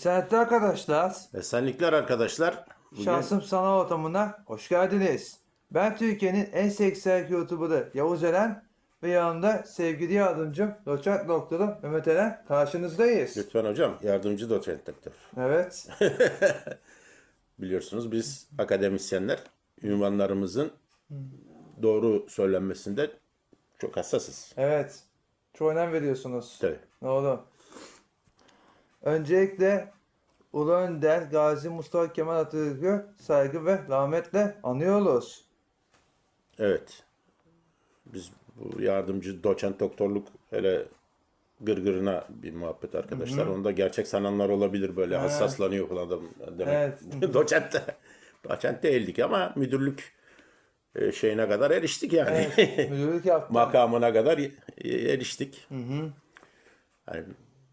Esenlikler arkadaşlar. Esenlikler arkadaşlar. Bugün Şansım Sanal Ortamı'na hoş geldiniz. Ben Türkiye'nin en seksek YouTuber'ı Yavuz Eren ve yanımda sevgili yardımcım doçent doktoru Mehmet Eren karşınızdayız. lütfen hocam yardımcı doçent doktor. Evet. Biliyorsunuz biz akademisyenler ünvanlarımızın doğru söylenmesinde çok hassasız. Evet. Çok önem veriyorsunuz. Tabii. Doğru. Öncelikle Ulu Önder Gazi Mustafa Kemal Atatürk'ü saygı ve rahmetle anıyoruz. Evet. Biz bu yardımcı doçent doktorluk hele gırgırına bir muhabbet arkadaşlar. Onda gerçek sananlar olabilir böyle hassaslanıyor falan adam demek. Evet. doçent de, doçent değildik ama müdürlük e, şeyine kadar eriştik yani. Müdürlük yaptım. makamına kadar eriştik. Yani,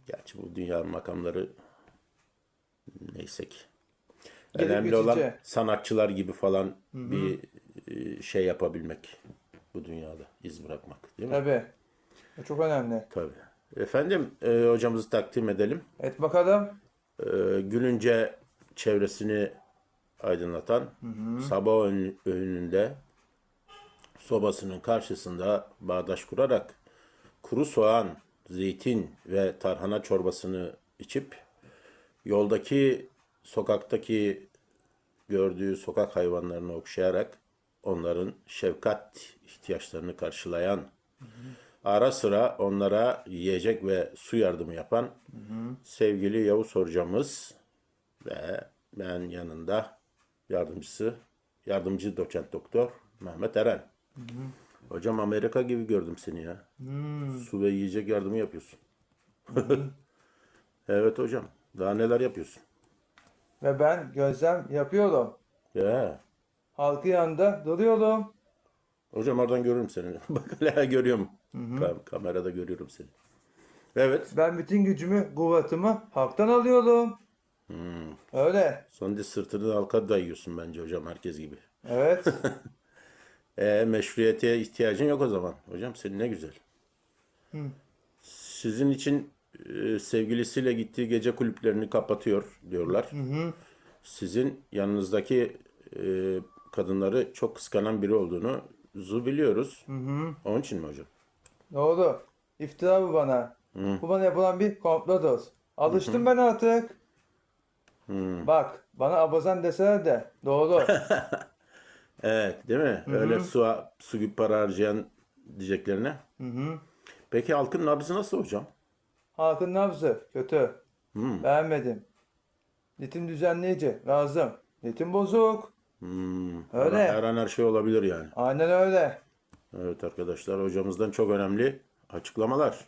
gerçi bu dünya makamları neyse ki. Gelip Önemli olan geçici. sanatçılar gibi falan bir e, şey yapabilmek bu dünyada iz bırakmak değil mi? Tabii. Bu çok önemli. Tabii. Efendim e, hocamızı takdim edelim. Et bakalım. E, gününce çevresini aydınlatan sabah ön- öğününde sobasının karşısında bağdaş kurarak kuru soğan, zeytin ve tarhana çorbasını içip yoldaki sokaktaki gördüğü sokak hayvanlarını okşayarak onların şefkat ihtiyaçlarını karşılayan ara sıra onlara yiyecek ve su yardımı yapan sevgili Yavuz hocamız ve ben yanında yardımcısı, yardımcı doçent doktor Mehmet Eren. Hocam Amerika gibi gördüm seni ya. Su ve yiyecek yardımı yapıyorsun. evet hocam. Daha neler yapıyorsun? Ve ben gözlem yapıyorum. Ya. Halkı yanında duruyorum. Hocam oradan görürüm seni. Bak hala görüyorum. Kam- kamerada görüyorum seni. Evet. Ben bütün gücümü, kuvvetimi halktan alıyorum. Öyle. Sonra sırtını halka dayıyorsun bence hocam herkes gibi. Evet. E, meşruiyete ihtiyacın yok o zaman. Hocam senin ne güzel. Sizin için e, sevgilisiyle gittiği gece kulüplerini kapatıyor diyorlar. Sizin yanınızdaki e, kadınları çok kıskanan biri olduğunu zu biliyoruz. Onun için mi hocam? Doğru. İftira bu bana. Bu bana yapılan bir komplodur. Alıştım ben artık. Bak bana abazan deseler de doğru. Evet, değil mi? Öyle su, su gibi para harcayan diyeceklerine. Peki halkın nabzı nasıl hocam? Halkın nabzı kötü. Beğenmedim. Ritim düzenleyici lazım. Ritim bozuk. Hmm, Öyle. Her an her şey olabilir yani. Aynen öyle. Evet arkadaşlar hocamızdan çok önemli açıklamalar.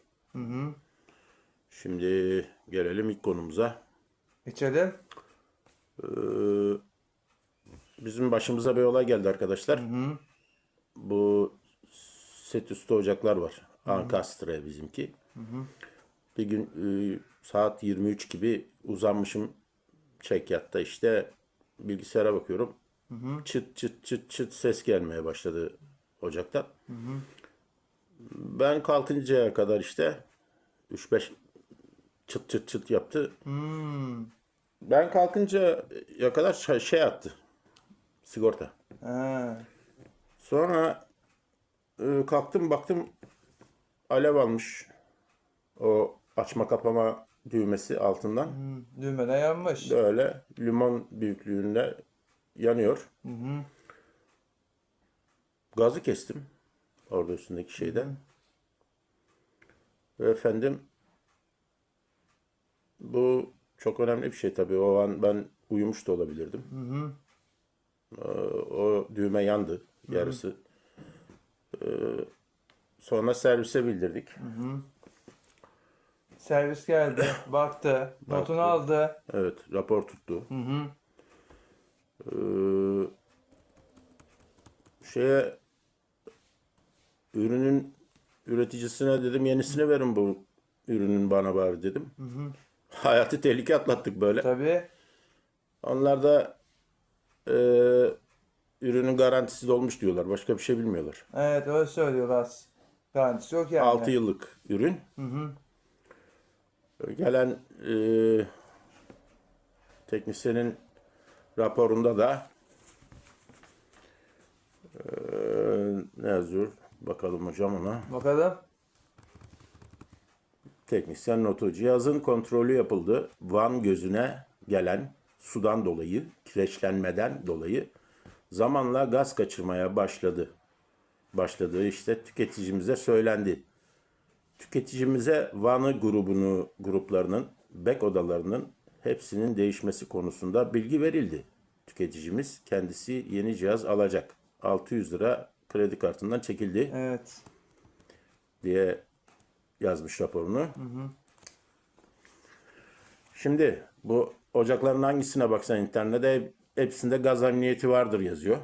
Şimdi gelelim ilk konumuza. İçelim. Ee, bizim başımıza bir olay geldi arkadaşlar. Bu set üstü ocaklar var. Ankastre bizimki. Bir gün e, saat 23 gibi uzanmışım çekyatta işte bilgisayara bakıyorum. Çıt çıt çıt çıt ses gelmeye başladı ocaktan. Ben kalkıncaya kadar işte 3-5 çıt çıt çıt yaptı. Ben kalkınca ya kadar şey- şey attı. Sigorta. Ha. Sonra e, kalktım baktım alev almış. O açma kapama düğmesi altından. Hmm, Düğmeden yanmış. Böyle limon büyüklüğünde yanıyor. Gazı kestim. Orada üstündeki şeyden. Ve efendim bu çok önemli bir şey tabii. O an ben uyumuş da olabilirdim. Ee, o düğme yandı yarısı. Ee, sonra servise bildirdik. Servis geldi. Baktı. Notunu aldı. Evet, rapor tuttu. Ee, şeye ürünün üreticisine dedim yenisini verin bu ürünün bana bari dedim. Hayatı tehlike atlattık böyle. Tabii. Onlar da e, ürünün garantisi dolmuş diyorlar. Başka bir şey bilmiyorlar. Evet öyle söylüyorlar. Garantisi yok yani. 6 yıllık ürün. Gelen e, Teknisyenin raporunda da eee, ne yazıyor? Bakalım hocam ona. Bakalım. Teknisyen notu. Cihazın kontrolü yapıldı. Van gözüne gelen sudan dolayı, kireçlenmeden dolayı zamanla gaz kaçırmaya başladı. Başladığı işte tüketicimize söylendi. Tüketicimize Van'ı grubunu, gruplarının, bek odalarının hepsinin değişmesi konusunda bilgi verildi. Tüketicimiz kendisi yeni cihaz alacak. 600 lira kredi kartından çekildi Evet. diye yazmış raporunu. Şimdi bu ocakların hangisine baksan internette hep- hepsinde gaz emniyeti vardır yazıyor.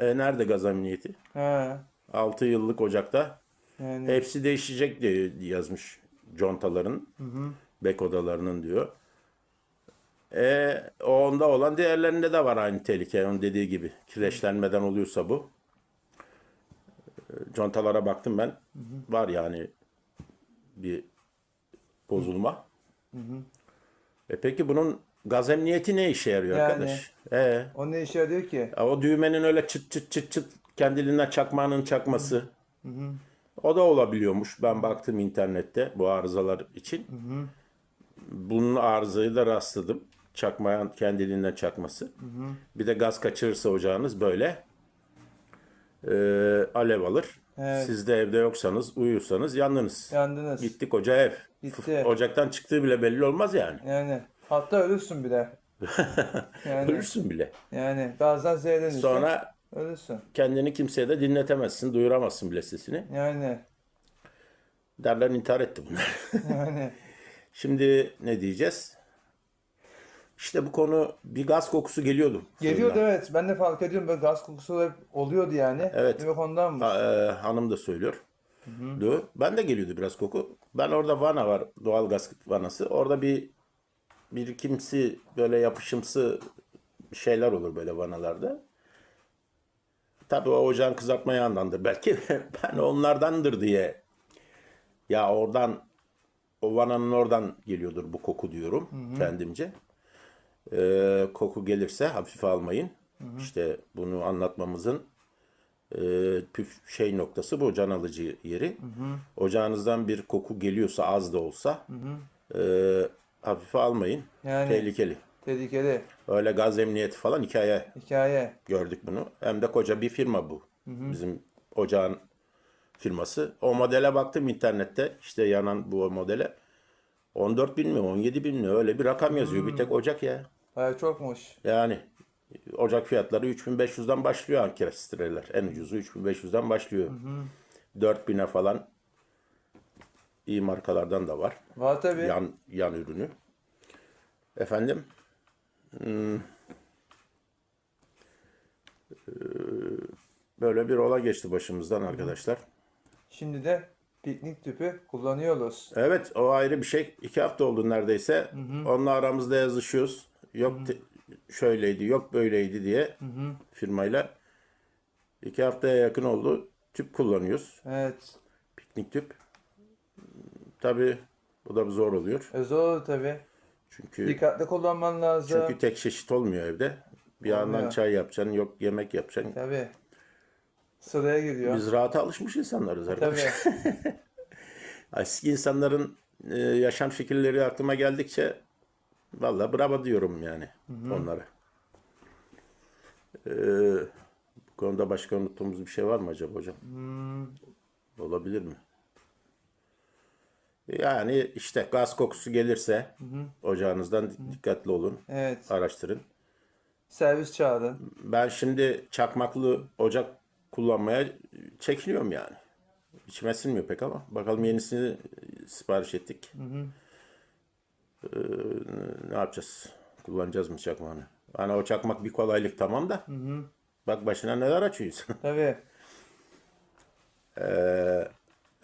E nerede gaz emniyeti? He. 6 yıllık ocakta Yani hepsi değişecek diye yazmış contaların, bek odalarının diyor. E onda olan diğerlerinde de var aynı tehlike. Onun dediği gibi kireçlenmeden oluyorsa bu. E, Contalara baktım ben. Var yani bir bozulma. E peki bunun gaz emniyeti ne işe yarıyor Yani. arkadaş? E, o ne işe yarıyor ki? o düğmenin öyle çıt çıt çıt çıt kendiliğinden çakmağının çakması. O da olabiliyormuş. Ben baktım internette bu arızalar için. Bunun arızayı da rastladım. Çakmağın kendiliğinden çakması. Bir de gaz kaçırırsa ocağınız böyle e, alev alır. Evet. Siz de evde yoksanız, uyuyorsanız yandınız. Yandınız. Gittik ocağa ev. Gitti. Ocaktan çıktığı bile belli olmaz yani. Yani hatta ölürsün bile. Yani Ölürsün bile. yani gazdan zehirlenirsin. Sonra ölürsün. kendini kimseye de dinletemezsin, duyuramazsın bile sesini. Yani Derler intihar etti bunlar. yani Şimdi ne diyeceğiz? İşte bu konu bir gaz kokusu geliyordu. geliyordu fırından. evet. Ben de fark ediyorum böyle gaz kokusu hep oluyordu yani. Evet. Demek ondan mı? Ha, e, hanım da söylüyor. Diyor. Ben de geliyordu biraz koku. Ben orada vana var. Doğal gaz vanası. Orada bir birikimsi böyle yapışımsı şeyler olur böyle vanalarda. Tabii o ocağın kızartma yağındandır belki. ben onlardandır diye. Ya oradan o vananın oradan geliyordur bu koku diyorum kendimce. Ee, koku gelirse hafife almayın. İşte bunu anlatmamızın e, püf şey noktası bu can alıcı yeri. Ocağınızdan bir koku geliyorsa az da olsa e, hafife almayın. Yani- Tehlikeli. Tehlikeli. Öyle gaz emniyeti falan hikaye Hikaye. gördük bunu. Hem de koca bir firma bu. Bizim ocağın firması. O modele baktım internette. işte yanan bu modele. 14 bin mi 17 bin mi öyle bir rakam yazıyor. Bir tek ocak ya. Baya çokmuş. Yani ocak fiyatları 3500'den başlıyor ankestreler. En ucuzu 3500'den başlıyor. 4000'e falan iyi markalardan da var. Var tabii. Yan yan ürünü. Efendim? Hmm. Ee, Böyle bir olay geçti başımızdan arkadaşlar. Şimdi de piknik tüpü kullanıyoruz. Evet o ayrı bir şey. İki hafta oldu neredeyse. Onunla aramızda yazışıyoruz. Yok te- şöyleydi, yok böyleydi diye firmayla. İki haftaya yakın oldu. Tüp kullanıyoruz. Evet. Piknik tüp. Tabii bu da zor oluyor. E zor tabii. Çünkü Dikkatli kullanman lazım. çünkü tek çeşit olmuyor evde. Bir yandan Olmuyor. çay yapacaksın, yok yemek yapacaksın. Tabii. Sıraya giriyor. Biz rahata alışmış insanlarız arkadaş. Tabii. Eski insanların e, yaşam şekilleri aklıma geldikçe vallahi bravo diyorum yani onlara. Ee, bu konuda başka unuttuğumuz bir şey var mı acaba hocam? Olabilir mi? Yani işte gaz kokusu gelirse ocağınızdan dikkatli olun, Evet. araştırın. Servis çağırın. Ben şimdi çakmaklı ocak kullanmaya çekiniyorum yani. İçime sinmiyor pek ama. Bakalım yenisini sipariş ettik. Ee, ne yapacağız? Kullanacağız mı çakmağını? Hani o çakmak bir kolaylık tamam da. Bak başına neler açıyor insan. Tabii.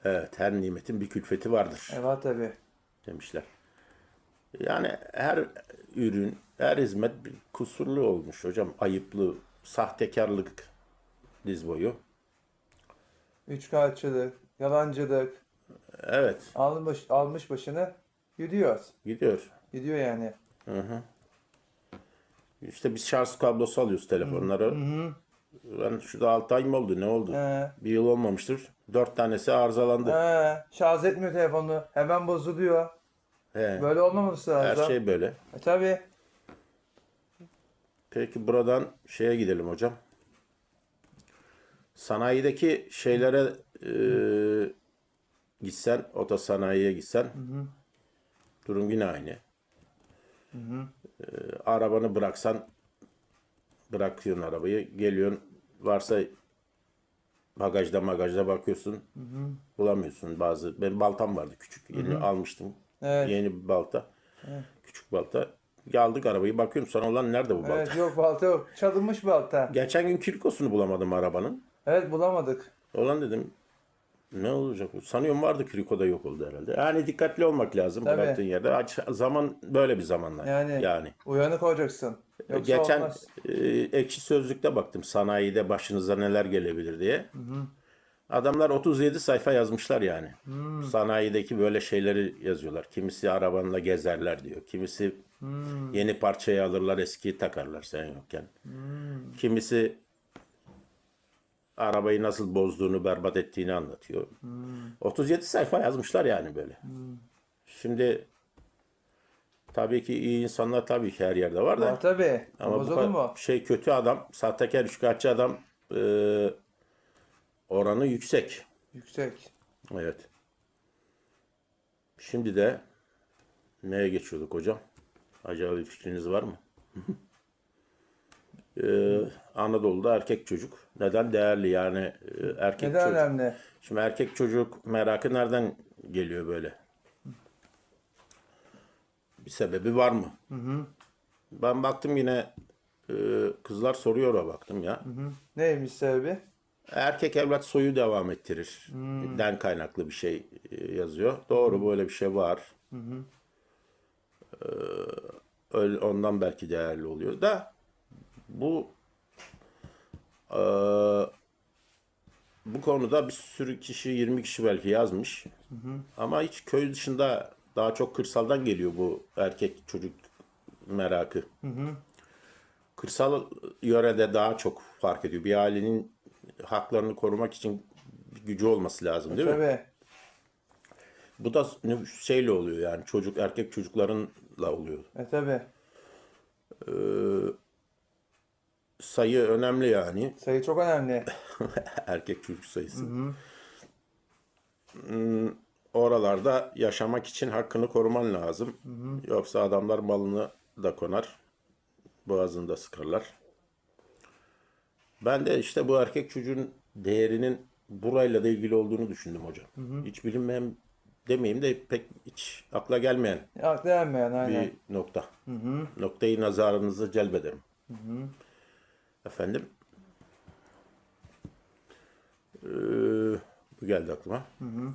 Evet her nimetin bir külfeti vardır E var tabii. demişler. Yani her ürün, her hizmet bir kusurlu olmuş hocam. Ayıplı, sahtekarlık diz boyu. Üçkağıtçılık, yalancılık. Evet Almış, almış başını gidiyor. gidiyor. Gidiyor yani. İşte biz şarj kablosu alıyoruz telefonları. Ben şurada 6 ay mı oldu ne oldu? He. Bir yıl olmamıştır. 4 tanesi arızalandı. He, şarj etmiyor telefonu. Hemen bozuluyor. He. Böyle olmaması Her lazım. şey böyle. E, tabii. Peki buradan şeye gidelim hocam. Sanayideki şeylere e, gitsen, otosanayiye gitsen durum yine aynı. E, arabanı bıraksan bırakıyorsun arabayı, geliyorsun varsa bagajda magajda bakıyorsun bulamıyorsun bazı. Benim baltam vardı küçük yeni almıştım. Evet. Yeni bir balta. Küçük balta. Aldık arabayı bakıyorum sana olan nerede bu balta? Evet yok balta yok. Çalınmış balta. Geçen gün kirkosunu bulamadım arabanın. Evet bulamadık. Olan dedim ne olacak? Sanıyorum vardı kirikoda yok oldu herhalde. Yani dikkatli olmak lazım Tabii. bıraktığın yerde. Aç, zaman böyle bir zamanlar. Yani, yani. uyanık olacaksın. Yoksa Geçen olmaz. e, ekşi sözlükte baktım sanayide başınıza neler gelebilir diye. Adamlar 37 sayfa yazmışlar yani. Sanayideki böyle şeyleri yazıyorlar. Kimisi arabanla gezerler diyor. Kimisi yeni parçayı alırlar eskiyi takarlar sen yokken. Kimisi arabayı nasıl bozduğunu, berbat ettiğini anlatıyor. 37 sayfa yazmışlar yani böyle. Şimdi tabii ki iyi insanlar tabii ki her yerde var da. Var tabii. Ama bu olur kadar mu? şey kötü adam, sahtekar, üçkağıtçı adam e, oranı yüksek. Yüksek. Evet. Şimdi de neye geçiyorduk hocam? Acaba bir fikriniz var mı? Ee, Anadolu'da erkek çocuk neden değerli yani e, erkek Neden çocuk. önemli? Şimdi erkek çocuk merakı nereden geliyor böyle? Bir sebebi var mı? Ben baktım yine e, kızlar soruyor o baktım ya. Neymiş sebebi? Erkek evlat soyu devam ettirir. Den kaynaklı bir şey e, yazıyor. Doğru böyle bir şey var. Ee, öyle, ondan belki değerli oluyor da bu e, bu konuda bir sürü kişi 20 kişi belki yazmış. Ama hiç köy dışında daha çok kırsaldan geliyor bu erkek çocuk merakı. Kırsal yörede daha çok fark ediyor. Bir ailenin haklarını korumak için gücü olması lazım değil mi? Tabii. Bu da şeyle oluyor yani çocuk erkek çocuklarınla oluyor. E tabii. Sayı önemli yani Sayı çok önemli. erkek çocuk sayısı. Hmm, oralarda yaşamak için hakkını koruman lazım. Yoksa adamlar malını da konar. Boğazını da sıkarlar. Ben de işte bu erkek çocuğun değerinin burayla da ilgili olduğunu düşündüm hocam. Hiç bilinmeyen demeyeyim de pek hiç akla gelmeyen Aklı ermeyen aynen. bir nokta. Noktayı nazarınızı celbederim. Efendim? Ee, bu geldi aklıma. Hmm,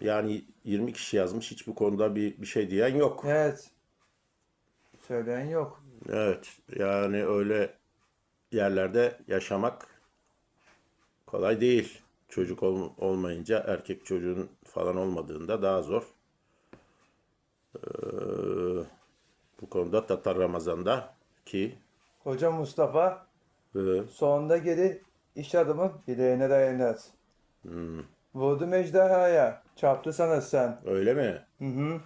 yani 20 kişi yazmış. Hiç bu konuda bir, bir şey diyen yok. Evet. Söyleyen yok. Evet. Yani öyle yerlerde yaşamak kolay değil. Çocuk ol- olmayınca erkek çocuğun falan olmadığında daha zor. Ee, bu konuda Tatar Ramazan'da ki Koca Mustafa e, sonunda geri iş adamın bileğine dayanır. Hmm. Vurdu ejderhaya. Çarptı sana sen. öyle mi? Hı hı.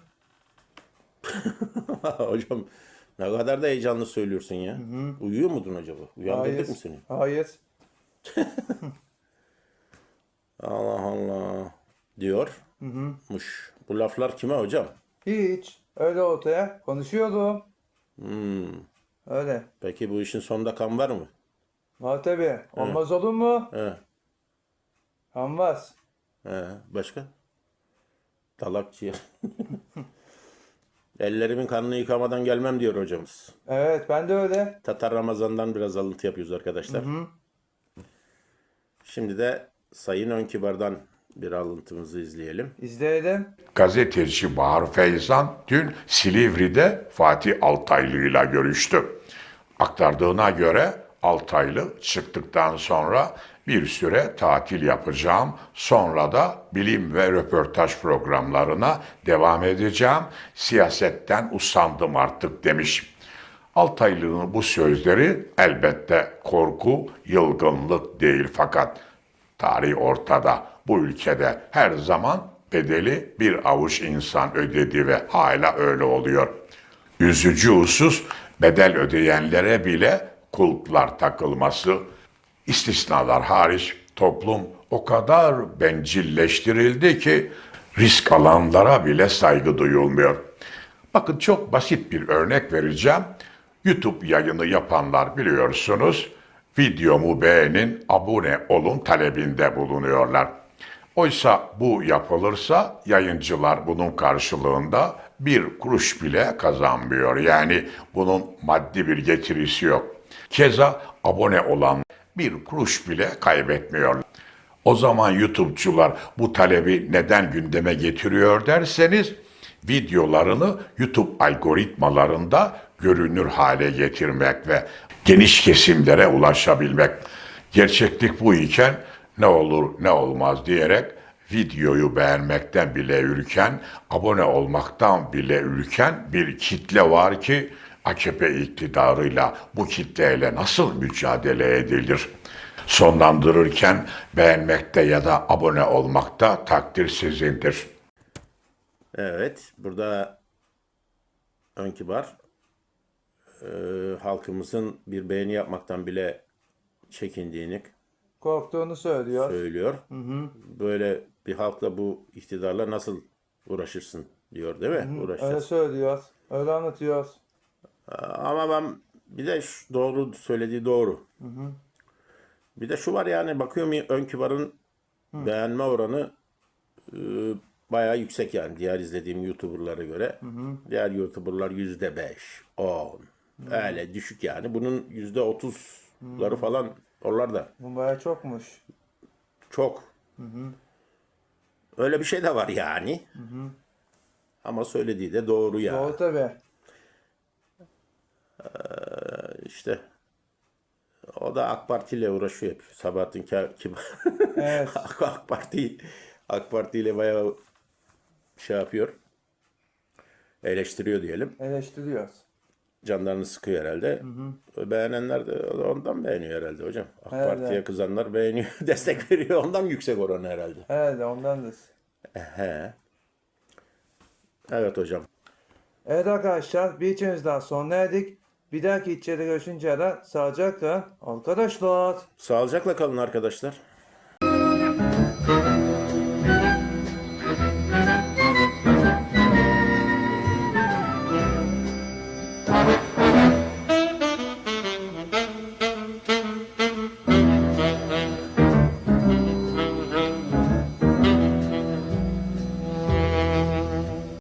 Hocam ne kadar da heyecanlı söylüyorsun ya. Uyuyor muydun acaba? Uyandırdık mı seni? Hayır. Allah Allah diyor. Muş. Bu laflar kime hocam? Hiç. Öyle ortaya konuşuyordum. Hmm. Öyle. Peki bu işin sonunda kan var mı? Var tabii. Olmaz olur mu? He. Olmaz. He. Başka? Dalakçı. Ellerimin kanını yıkamadan gelmem diyor hocamız. Evet ben de öyle. Tatar Ramazan'dan biraz alıntı yapıyoruz arkadaşlar. Şimdi de Sayın Önkibar'dan bir alıntımızı izleyelim. İzleyelim. Gazeteci Bahar Feyzan dün Silivri'de Fatih Altaylı ile görüştü. Aktardığına göre Altaylı çıktıktan sonra bir süre tatil yapacağım. Sonra da bilim ve röportaj programlarına devam edeceğim. Siyasetten usandım artık demiş. Altaylı'nın bu sözleri elbette korku, yılgınlık değil fakat tarih ortada. Bu ülkede her zaman bedeli bir avuç insan ödedi ve hala öyle oluyor. Üzücü husus bedel ödeyenlere bile kulplar takılması. İstisnalar hariç toplum o kadar bencilleştirildi ki risk alanlara bile saygı duyulmuyor. Bakın çok basit bir örnek vereceğim. YouTube yayını yapanlar biliyorsunuz videomu beğenin, abone olun talebinde bulunuyorlar. Oysa bu yapılırsa yayıncılar bunun karşılığında bir kuruş bile kazanmıyor. Yani bunun maddi bir getirisi yok. Keza abone olan bir kuruş bile kaybetmiyor. O zaman YouTube'cular bu talebi neden gündeme getiriyor derseniz videolarını YouTube algoritmalarında görünür hale getirmek ve geniş kesimlere ulaşabilmek. Gerçeklik bu iken ne olur ne olmaz diyerek videoyu beğenmekten bile ürken, abone olmaktan bile ürken bir kitle var ki AKP iktidarıyla bu kitleyle nasıl mücadele edilir? Sonlandırırken beğenmekte ya da abone olmakta takdir sizindir. Evet, burada ön kibar e, halkımızın bir beğeni yapmaktan bile çekindiğini Korktuğunu söylüyor. söylüyor. Böyle bir halkla bu iktidarla nasıl uğraşırsın diyor değil mi? Öyle Uğraşacağız. söylüyor. Öyle anlatıyor. Ama ben bir de şu- doğru söylediği doğru. Bir de şu var yani bakıyorum ön kibarın beğenme oranı e, bayağı yüksek yani diğer izlediğim YouTuber'lara göre. Diğer YouTuber'lar yüzde beş, on. Öyle düşük yani. Bunun yüzde otuzları falan oralarda. Bu baya çokmuş. Çok. Öyle bir şey de var yani. Ama söylediği de doğru ya. Doğru tabi. İşte o da AK Parti ile uğraşıyor hep. Sabahattin Kibar. Evet. AK, AK Parti AK Parti ile bayağı şey yapıyor. Eleştiriyor diyelim. Eleştiriyoruz. Canlarını sıkıyor herhalde. Beğenenler de ondan beğeniyor herhalde hocam. AK Herhalde. Parti'ye kızanlar beğeniyor, destek veriyor. Ondan yüksek oran herhalde. Herhalde ondandır. He. Evet hocam. Evet arkadaşlar bir içimiz daha sona erdik. Bir dahaki içeri görüşünceye kadar sağlıcakla arkadaşlar. Sağlıcakla kalın arkadaşlar.